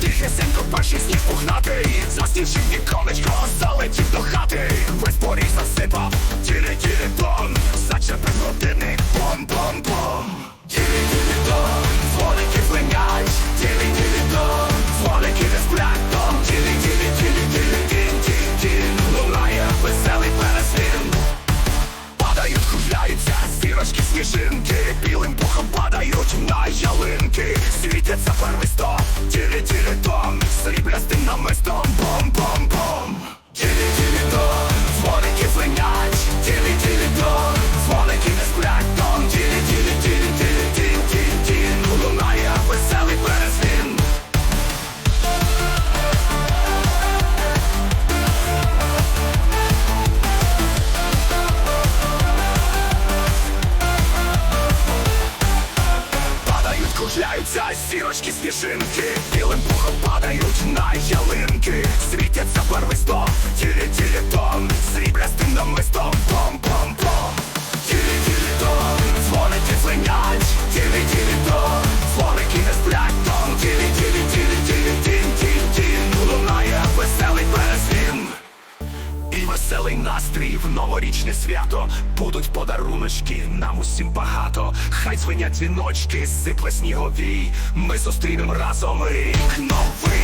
Тихесенько перший сніг пухнатий Застівши віконечко, залетів до хати. Весь поріг засипав, тілі-тілі дон Зачепив годинник, бом-бом-бом Тілі-тілі-дон, дзвоники звенять Тілі-тілі-дон, дзвоники не сплять дом Тілі-тілі-тілі-тілі-тін-тін-тін Лунає веселий пересвін. Падають, кружляються зірочки, сніжинки. Білим Сріблястим намистом, Кружляються сірочки сніжинки. Білим пухом падають на ялинки веселий настрій. В новорічне свято Будуть подаруночки, нам усім багато. Хай звенять дзвіночки, сипле снігові. Ми зустрінемо разом рік новий